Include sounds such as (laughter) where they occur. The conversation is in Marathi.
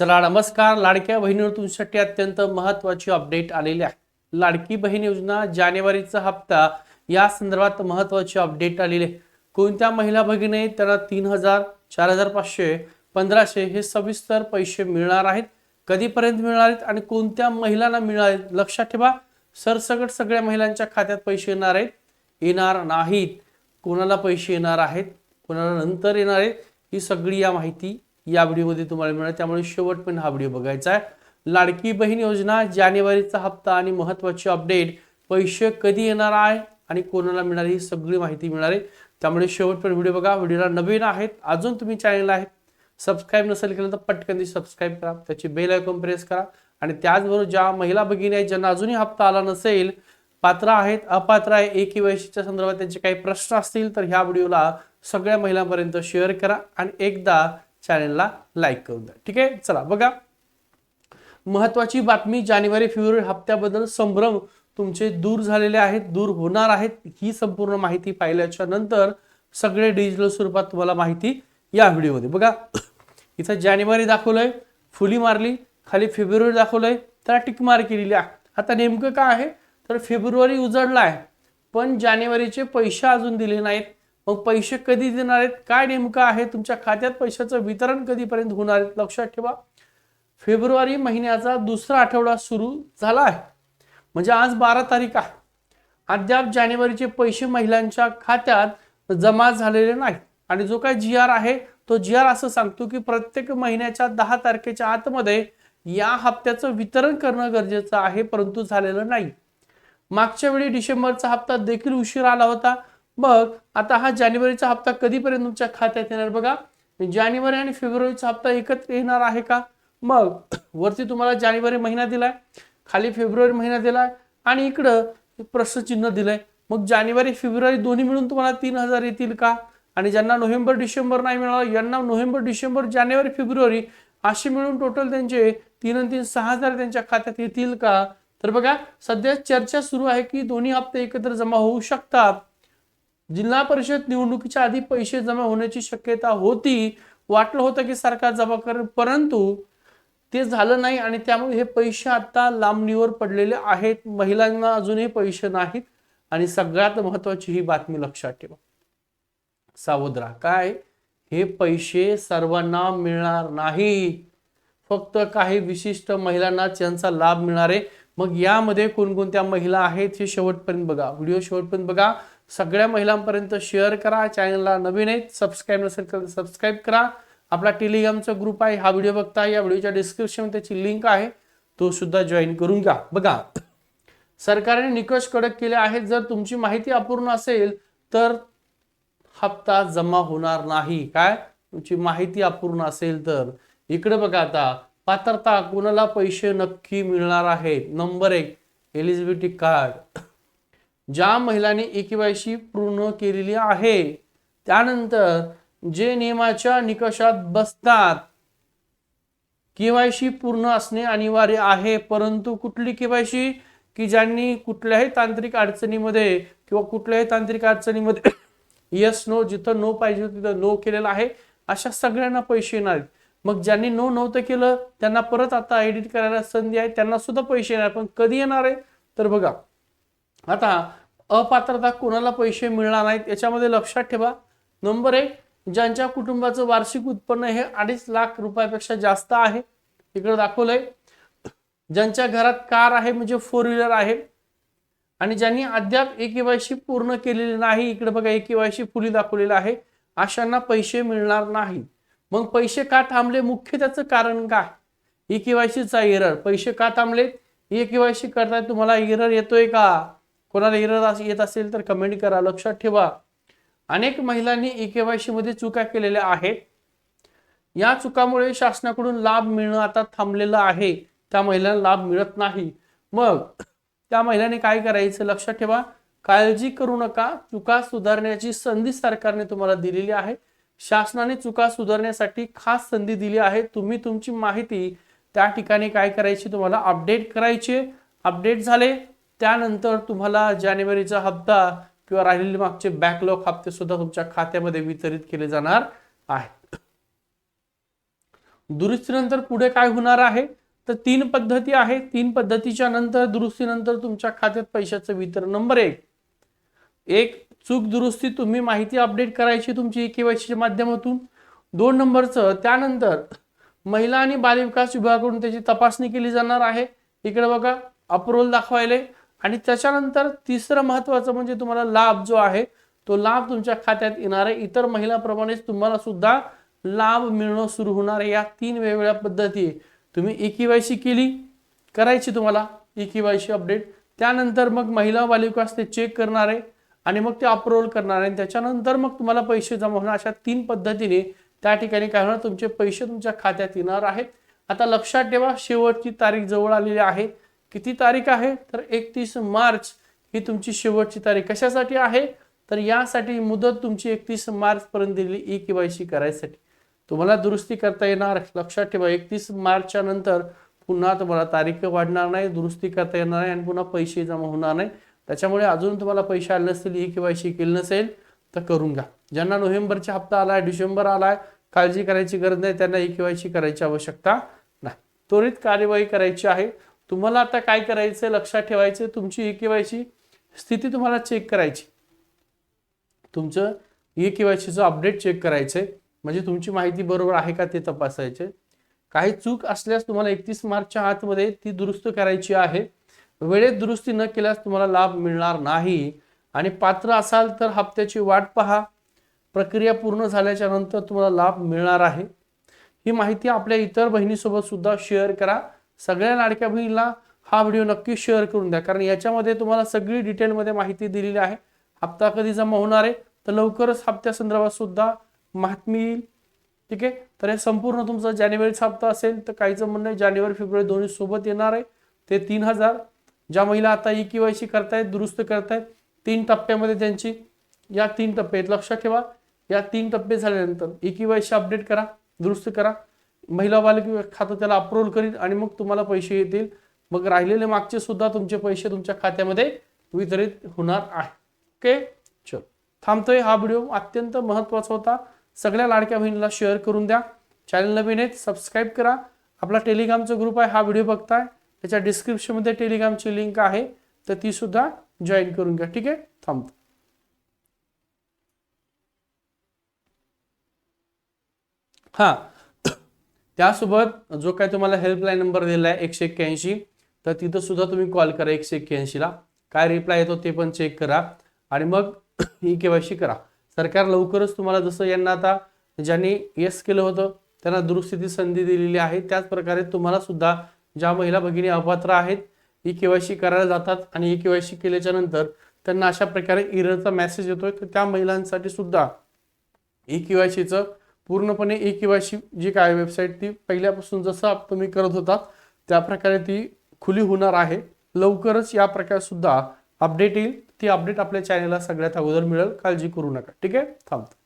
चला नमस्कार. लाडक्या बहिणीवर तुमच्यासाठी अत्यंत महत्वाची अपडेट आलेली आहे. लाडकी बहीण योजना जानेवारीचा हप्ता या संदर्भात महत्वाची अपडेट आलेली आहे. कोणत्या महिला भगिनी त्यांना तीन हजार चार हजार पाचशे पंधराशे हे सविस्तर पैसे मिळणार आहेत. कधीपर्यंत मिळणार आहेत आणि कोणत्या महिलांना मिळणार आहेत? लक्षात ठेवा सरसकट सगळ्या महिलांच्या खात्यात पैसे येणार आहेत. येणार नाहीत. कोणाला पैसे येणार आहेत? कोणाला नंतर येणार आहेत? ही सगळी या माहिती या व्हिडिओमध्ये तुम्हाला मिळणार. त्यामुळे शेवटपर्यंत हा व्हिडिओ बघायचा आहे. लाडकी बहीण योजना जानेवारीचा हप्ता आणि महत्वाची अपडेट. पैसे कधी येणार आहे आणि कोणाला मिळणार ही सगळी माहिती मिळणार आहे. त्यामुळे शेवटपर्यंत व्हिडिओ बघा. व्हिडिओला नवीन आहेत अजून तुम्ही चॅनल आहे सबस्क्राईब नसेल केलं तर पटकन सबस्क्राईब करा. त्याची बेल आयकॉन प्रेस करा. आणि त्याचबरोबर ज्या महिला भगिनी आहेत ज्यांना अजूनही हप्ता आला नसेल पात्र आहेत अपात्र आहे एक वयशीच्या संदर्भात त्यांचे काही प्रश्न असतील तर ह्या व्हिडिओला सगळ्या महिलांपर्यंत शेअर करा. आणि एकदा चॅनलला लाईक करून द्या. ठीक आहे? चला बघा. महत्वाची बातमी जानेवारी फेब्रुवारी हप्त्याबद्दल संभ्रम तुमचे दूर झालेले आहेत दूर होणार आहेत ही संपूर्ण माहिती पाहिल्याच्या नंतर सगळे डिजिटल स्वरूपात तुम्हाला माहिती या व्हिडिओमध्ये. बघा इथं जानेवारी दाखवलंय फुली मारली खाली फेब्रुवारी दाखवलंय त्याला टिक मार केलेली आहे. आता नेमकं काय आहे? तर फेब्रुवारी उजडला आहे पण जानेवारीचे पैसे अजून दिले नाहीत. मग पैसे कधी देणार आहेत? काय नेमकं आहे? तुमच्या खात्यात पैशाचं वितरण कधीपर्यंत होणार आहेत लक्षात ठेवा. फेब्रुवारी महिन्याचा दुसरा आठवडा सुरू झाला आहे. म्हणजे आज बारा तारीख आहे. अद्याप जानेवारीचे पैसे महिलांच्या खात्यात जमा झालेले नाही आणि जो काय जी आर आहे तो जी आर असं सांगतो की प्रत्येक महिन्याच्या दहा तारखेच्या आतमध्ये या हप्त्याचं वितरण करणं गरजेचं आहे परंतु झालेलं नाही. मागच्या वेळी डिसेंबरचा हप्ता देखील उशीर आला होता. मग आता हा जानेवारीचा हप्ता कधीपर्यंत तुमच्या खात्यात येणार बघा? जानेवारी आणि फेब्रुवारीचा हप्ता एकत्र येणार आहे का? मग वरती तुम्हाला जानेवारी महिना दिलाय खाली फेब्रुवारी महिना दिलाय आणि इकडं प्रश्नचिन्ह दिलंय. मग जानेवारी फेब्रुवारी दोन्ही मिळून तुम्हाला तीन हजार येतील का? आणि ज्यांना नोव्हेंबर डिसेंबर नाही मिळाला यांना नोव्हेंबर डिसेंबर जानेवारी फेब्रुवारी असे मिळून टोटल त्यांचे तीन आणि तीन सहा हजार त्यांच्या खात्यात येतील का? तर बघा सध्या चर्चा सुरू आहे की दोन्ही हप्ते एकत्र जमा होऊ शकतात. जिल्हा परिषद निवडणुकीच्या आधी पैसे जमा होण्याची शक्यता होती. वाटलं होतं की सरकार जमा करेल परंतु ते झालं नाही आणि त्यामुळे हे पैसे आता लांबणीवर पडलेले आहेत. महिलांना अजूनही पैसे नाहीत. आणि सगळ्यात महत्वाची ही बातमी लक्षात ठेवा. सावध राहा. काय? हे पैसे सर्वांना मिळणार नाही. फक्त काही विशिष्ट महिलांनाच यांचा लाभ मिळणार आहे. मग यामध्ये कोणकोणत्या महिला आहेत हे शेवटपर्यंत बघा. व्हिडिओ शेवटपर्यंत बघा. सगळ्या महिलांपर्यंत शेअर करा. चॅनलला नवीन आहेत सबस्क्राईब नसेल तर सबस्क्राईब करा. आपला टेलिग्रामचा ग्रुप आहे हा व्हिडिओ बघता. या व्हिडिओच्या डिस्क्रिप्शन त्याची लिंक आहे. तो सुद्धा जॉईन करून घ्या. बघा सरकारने निकष कडक केले आहेत. जर तुमची माहिती अपूर्ण असेल तर हप्ता जमा होणार नाही. काय? तुमची माहिती अपूर्ण असेल तर. इकडे बघा आता पात्रता कोणाला पैसे नक्की मिळणार आहेत? नंबर एक एलिजिबिलिटी कार्ड ज्या महिलांनी एकेवायशी पूर्ण केलेली आहे त्यानंतर जे नियमाच्या निकषात बसतात केवायसी पूर्ण असणे अनिवार्य आहे परंतु कुठली केवायसी की ज्यांनी कुठल्याही तांत्रिक अडचणीमध्ये किंवा कुठल्याही तांत्रिक अडचणीमध्ये (coughs) यस नो जिथं नो पाहिजे तिथं नो केलेलं आहे अशा सगळ्यांना पैसे येणार. आहेत मग ज्यांनी नो नव्हतं केलं त्यांना परत आता एडिट करायला संधी आहे त्यांना सुद्धा पैसे येणार पण कधी येणार आहे? तर बघा. आता अपात्रता कोणाला पैसे मिळणार नाहीत याच्यामध्ये लक्षात ठेवा. नंबर एक ज्यांच्या कुटुंबाचं वार्षिक उत्पन्न हे अडीच लाख रुपयापेक्षा जास्त आहे. इकडे दाखवलंय. ज्यांच्या घरात कार आहे म्हणजे फोर व्हीलर आहे. आणि ज्यांनी अद्याप एकेवायशी पूर्ण केलेली नाही इकडे बघा एकेवायशी फुली दाखवलेलं आहे अशांना पैसे मिळणार नाही मग पैसे का थांबले? मुख्य त्याचं कारण काय? ई केवायसीचा एरर पैसे का थांबले ई केवायसी करताय तुम्हाला एरर येतोय का? कोणाला एरर येत असेल तर कमेंट करा. लक्षात ठेवा. अनेक महिलांनी ई केवायसी मध्ये चुका केलेल्या आहेत. या चुकामुळे शासनाकडून लाभ मिळणं आता थांबलेलं आहे. त्या महिलांना लाभ मिळत नाही. मग त्या महिलांनी काय करायचं? लक्षात ठेवा. काळजी करू नका. चुका सुधारण्याची संधी सरकारने तुम्हाला दिलेली आहे. शासनाने चुका सुधारण्यासाठी खास संधी दिली आहे. तुम्ही तुमची माहिती त्या ठिकाणी काय करायची? तुम्हाला अपडेट करायची अपडेट झाले. त्यानंतर तुम्हाला जानेवारीचा हप्ता किंवा राहिलेले मागचे बॅकलॉग हप्ते सुद्धा तुमच्या खात्यामध्ये वितरित केले जाणार आहेत. दुरुस्तीनंतर पुढे काय होणार आहे? तर तीन पद्धती आहे तीन पद्धतीच्या नंतर दुरुस्तीनंतर तुमच्या खात्यात पैशाचं वितरण नंबर एक. एक चूक दुरुस्ती तुम्ही माहिती अपडेट करायची तुमची केवायसीच्या माध्यमातून. दोन नंबरचं त्यानंतर महिला आणि बालविकास विभागाकडून त्याची तपासणी केली जाणार आहे. इकडे बघा अप्रोल दाखवायले आणि त्याच्यानंतर तिसरं महत्त्वाचं म्हणजे तुम्हाला लाभ जो आहे तो लाभ तुमच्या खात्यात येणार आहे इतर महिलाप्रमाणेच तुम्हाला सुद्धा लाभ मिळणं सुरू होणार आहे. या तीन वेगवेगळ्या पद्धती आहे. तुम्ही ई केवायसी केली करायची तुम्हाला ई केवायसी अपडेट. त्यानंतर मग महिला बालविकास ते चेक करणार आहे आणि मग ते अप्रूव्हल करणार आहे. आणि त्याच्यानंतर मग तुम्हाला पैसे जमा होणार. अशा तीन पद्धतीने त्या ठिकाणी काय होणार तुमचे पैसे तुमच्या खात्यात येणार आहेत. आता लक्षात ठेवा शेवटची तारीख जवळ आलेली आहे. किती तारीख आहे? तर एकतीस मार्च ही तुमची शेवटची तारीख. कशासाठी आहे? तर यासाठी मुदत तुमची एकतीस मार्च पर्यंत दिली ई केवायसी करायसाठी. तुम्हाला दुरुस्ती करता येणार. लक्षात ठेवा एकतीस मार्चच्या नंतर पुन्हा तुम्हाला तारीख वाढणार नाही दुरुस्ती करता येणार नाही आणि पुन्हा पैसे जमा होणार नाही. त्याच्यामुळे अजून तुम्हाला पैसे आले नसतील ई केवायसी केली नसेल तर करून घ्या. ज्यांना नोव्हेंबरचा हप्ता आलाय डिसेंबर आलाय काळजी करायची गरज नाही त्यांना ई केवायसी करायची आवश्यकता नाही. त्वरित कार्यवाही करायची आहे. तुम्हाला आता काय करायचं लक्षात ठेवायचं तुमची ई केवायची स्थिती तुम्हाला चेक करायची. तुमचं ई केवायसीचं अपडेट चेक करायचंय. म्हणजे तुमची माहिती बरोबर आहे का ते तपासायचे काही चूक असल्यास तुम्हाला एकतीस मार्चच्या आतमध्ये ती दुरुस्त करायची आहे. वेळेत दुरुस्ती न केल्यास तुम्हाला लाभ मिळणार नाही. आणि पात्र असाल तर हप्त्याची वाट पहा. प्रक्रिया पूर्ण झाल्याच्यानंतर तुम्हाला लाभ मिळणार आहे. ही माहिती आपल्या इतर बहिणीसोबत सुद्धा शेअर करा. सगळ्या लाडक्या बहिणीला हा व्हिडिओ नक्की शेअर करून द्या. कारण याच्यामध्ये तुम्हाला सगळी डिटेलमध्ये माहिती दिलेली आहे. हप्ता कधी जमा होणार आहे? तर लवकरच हप्त्या संदर्भात सुद्धा माहिती येईल ठीक आहे? तर हे संपूर्ण तुमचा जानेवारीचा हप्ता असेल तर काहीचं म्हणणं आहे जानेवारी फेब्रुवारी दोन्ही सोबत येणार आहे. ते तीन हजार. ज्या महिला आता ई केवायसी करतायत दुरुस्त करतायत तीन टप्प्यामध्ये त्यांची या तीन टप्पे आहेत. लक्षात ठेवा या तीन टप्पे झाल्यानंतर ई केवायसी अपडेट करा दुरुस्त करा. महिला बालक खातं त्याला अप्रूव्हल करील आणि मग तुम्हाला पैसे येतील. मग राहिलेले मागचे सुद्धा तुमचे पैसे तुमच्या खात्यामध्ये वितरित होणार आहे. ओके चल. थांबतोय हा व्हिडिओ अत्यंत महत्त्वाचा होता. सगळ्या लाडक्या बहिणीला शेअर करून द्या. चॅनल नवीन आहेत सबस्क्राईब करा. आपला टेलिग्रामचा ग्रुप आहे हा व्हिडिओ बघताय. त्याच्या डिस्क्रिप्शनमध्ये टेलिग्रामची लिंक आहे. तर ती सुद्धा जॉईन करून घ्या. ठीक आहे? थांबतो हां. त्यासोबत जो काय तुम्हाला हेल्पलाईन नंबर दिला आहे एकशे एक्क्याऐंशी तर तिथं सुद्धा तुम्ही कॉल करा एकशे एक्क्याऐंशीला काय रिप्लाय येतो ते पण चेक करा. आणि मग (clears throat) ई केवायसी करा. सरकार लवकरच तुम्हाला जसं यांना आता ज्यांनी येस केलं होतं त्यांना दुरुस्थिती संधी दिलेली आहे. त्याच प्रकारे तुम्हाला सुद्धा ज्या महिला भगिनी अपात्र आहेत ई केवायसी करायला जातात आणि ई केवायसी केल्याच्यानंतर त्यांना अशा प्रकारे इररचा मेसेज येतोय. तर त्या महिलांसाठी सुद्धा ई केवायसीचं पूर्णपणे ई केवायसी जी काय वेबसाईट ती पहिल्यापासून जसं तुम्ही करत होता त्या प्रकारे ती खुली होणार आहे. लवकरच या प्रकारे सुद्धा अपडेट येईल. ती अपडेट आपल्या चॅनलला सगळ्यात अगोदर मिळेल. काळजी करू नका. ठीक आहे? थांबतो.